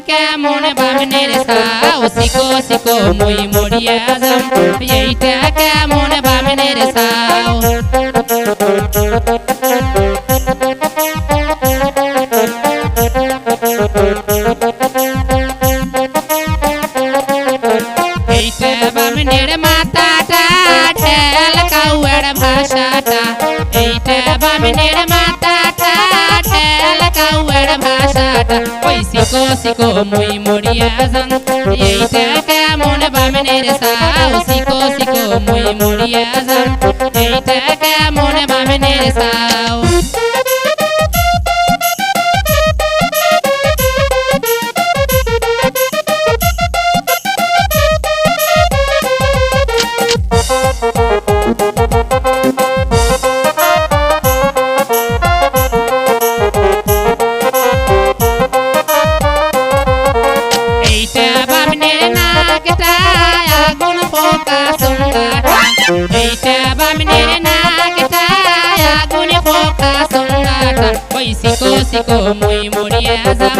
কেমন বামনের সাও সিকো সিকো মুই মরিয়া যাম এইটা কেমন বামনের সাও এইটা বামনের মাথাটা ঠেল কাউয়ার ভাষাটা এইটা বামনের মাথাটা ঠেল কাউয়ার ভাষাটা। ওই শিখো শিখো মুই মরিয়া যান। এইটা কেমন বামনের সাও শিখো শিখো মুই মরিয়া যান। সিকো মুই মরিয়া যাম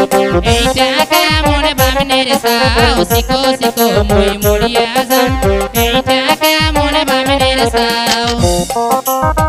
এইটা কেমন বামনের সাও সিকো সিকো মুই মরিয়া যাম এইটা কেমন বামনের সাও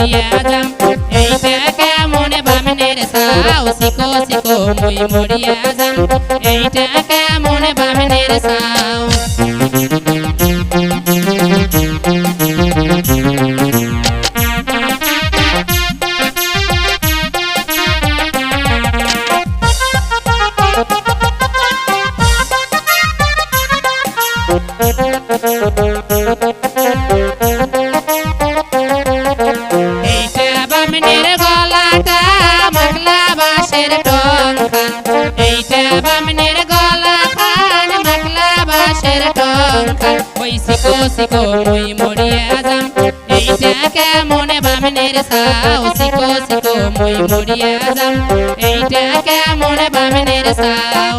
মরিয়া যাম এইটা কেমন বামনের সাও সিকো সিকো মুই এইটা বামনের গলা খান মাকলা বাঁশের টংখান ওই সিকো সিকো মুই মরিয়া যাম এইটা কেমন বামনের সাও সিকো সিকো মুই মরিয়া যাম এইটা কেমন বামনের সাও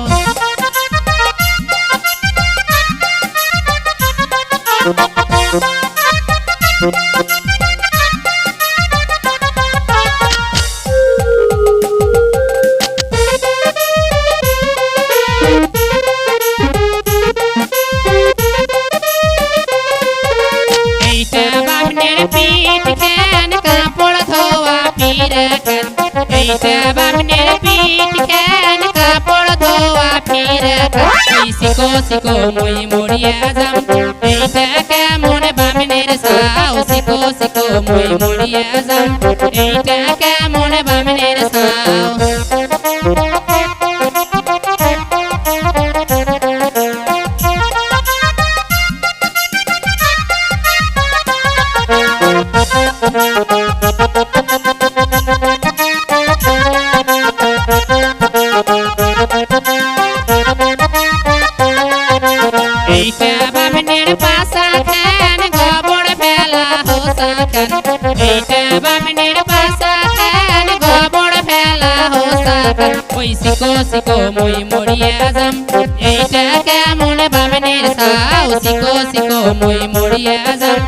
পিঠ খেন কাপড় ধোয়া পিরখান এইটা বামনের পিঠ খেন কাপড় ধোয়া বামনের সাও সিকো সিকো মুই মরিয়া যাম। এইটা এইটা বামনের পাশা খান গোবর ফেলা হোসা খান এইটা বামনের পাশা খান গোবর ফেলা হোসা খান ওই মরিয়া যাম এইটা কেমন বামনের সাও? সিকো সিকো মুই মরিয়া যাম